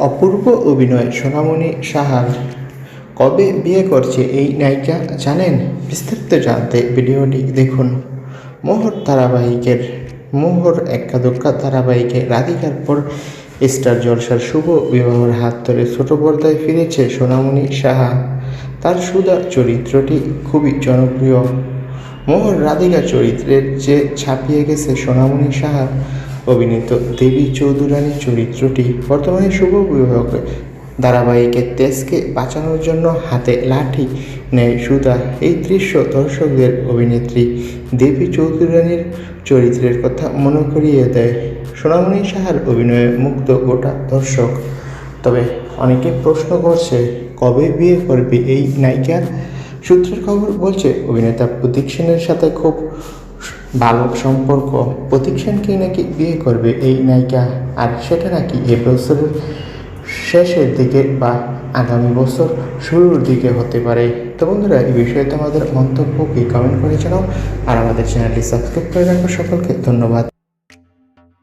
অপূর্ব অভিনয়, সোনামণি সাহার। কবে বিয়ে করছে এই নায়িকা জানেন? বিস্তারিত জানতে ভিডিওটি দেখুন। মোহর ধারাবাহিকের, মোহর এক্কা দোক্কা ধারাবাহিকে রাধিকার পর স্টার জলসার শুভ বিবাহের হাত ধরে ছোট পর্দায় ফিরেছে সোনামণি সাহা। তার সুদা চরিত্রটি খুবই জনপ্রিয়। মোহর রাধিকা চরিত্রের যে ছাপিয়ে গেছে সোনামণি সাহা অভিনীত দেবী চৌধুরানীর চরিত্রটি বর্তমানে শুভ বিবাহকে ধারাবাহিকের তেজকে বাঁচানোর জন্য হাতে লাঠি নেয় সুধা। এই দৃশ্য দর্শকদের অভিনেত্রী দেবী চৌধুরানীর চরিত্রের কথা মনে করিয়ে দেয়। সোনামণি সাহার অভিনয়ে মুগ্ধ গোটা দর্শক। তবে অনেকে প্রশ্ন করছে, কবে বিয়ে করবে এই নায়িকা সূত্রের খবর বলছে, অভিনেতা প্রতীক সেনের সাথে খুব ভালো সম্পর্ক প্রতীক কি নাকি বিয়ে করবে এই নায়িকা? আর সেটা নাকি এ বছরের শেষের দিকে বা আগামী বছর শুরুর দিকে হতে পারে? তো বন্ধুরা, এই বিষয়ে তোমাদের মন্তব্য কি? কমেন্ট করে জানাও। আর আমাদের চ্যানেলটি সাবস্ক্রাইব করে রাখো। সকলকে ধন্যবাদ।